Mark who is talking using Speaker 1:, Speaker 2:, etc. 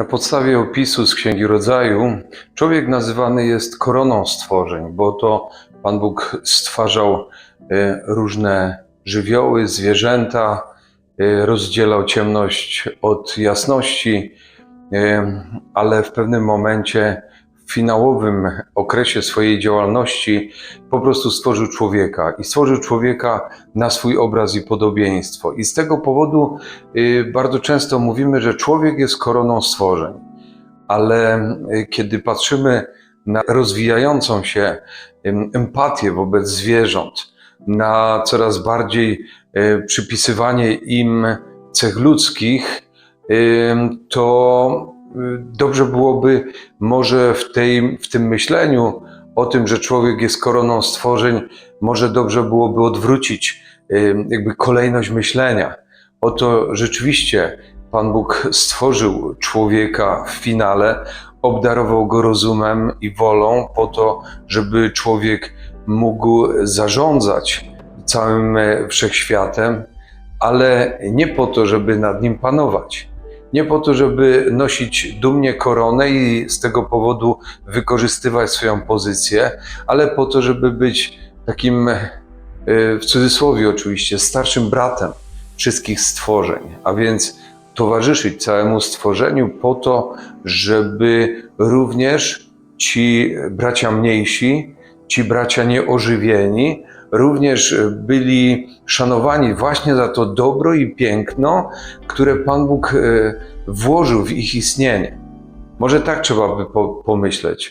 Speaker 1: Na podstawie opisu z Księgi Rodzaju, człowiek nazywany jest koroną stworzeń, bo to Pan Bóg stwarzał e, różne żywioły, zwierzęta, e, rozdzielał ciemność od jasności, e, ale w pewnym momencie, finałowym okresie swojej działalności, po prostu stworzył człowieka i stworzył człowieka na swój obraz i podobieństwo. I z tego powodu y, bardzo często mówimy, że człowiek jest koroną stworzeń, ale y, kiedy patrzymy na rozwijającą się empatię wobec zwierząt, na coraz bardziej y, przypisywanie im cech ludzkich, to dobrze byłoby może w, tej, w tym myśleniu o tym, że człowiek jest koroną stworzeń, może dobrze byłoby odwrócić ym, jakby kolejność myślenia. Oto rzeczywiście Pan Bóg stworzył człowieka w finale, obdarował go rozumem i wolą po to, żeby człowiek mógł zarządzać całym e, wszechświatem, ale nie po to, żeby nad nim panować. Nie po to, żeby nosić dumnie koronę i z tego powodu wykorzystywać swoją pozycję, ale po to, żeby być takim, e, w cudzysłowie oczywiście, starszym bratem wszystkich stworzeń, a więc towarzyszyć całemu stworzeniu po to, żeby również ci bracia mniejsi, ci bracia nieożywieni, również byli szanowani właśnie za to dobro i piękno, które Pan Bóg e, włożył w ich istnienie. Może tak trzeba by po, pomyśleć.